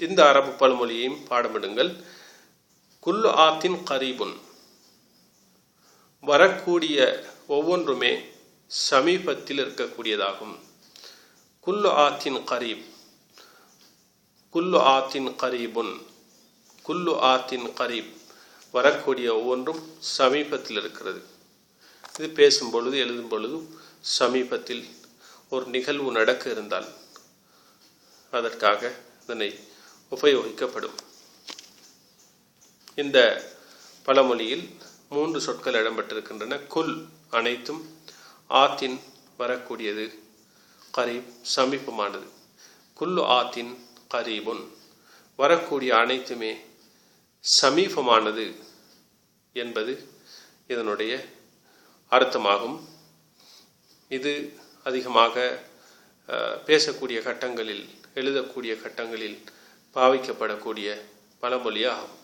இந்த அரபு பழமொழியையும் பாடமிடுங்கள். குல்லு ஆத்தின் கரீபுன். வரக்கூடிய ஒவ்வொன்றுமே சமீபத்தில் இருக்கக்கூடியதாகும். குல்லு ஆத்தின் கரீப். குல்லு ஆத்தின் கரீபுன். குல்லு ஆத்தின் கரீப். வரக்கூடிய ஒவ்வொன்றும் சமீபத்தில் இருக்கிறது. இது பேசும் பொழுது எழுதும் பொழுது சமீபத்தில் ஒரு நிகழ்வு நடக்க இருந்தால் அதற்காக இதனை உபயோகிக்கப்படும். இந்த பழமொழியில் மூன்று சொற்கள் இடம்பெற்றிருக்கின்றன. குல் அனைத்தும் ஆத்தின் வரக்கூடியது. கரீப் சமீபமானது குல்லு ஆத்தின் கரீபுன். வரக்கூடிய அனைத்துமே சமீபமானது என்பது இதனுடைய அர்த்தமாகும். இது அதிகமாக பேசக்கூடிய கட்டங்களில் எழுதக்கூடிய கட்டங்களில் பாவிக்கப்படக்கூடிய பழமொழியாகும்.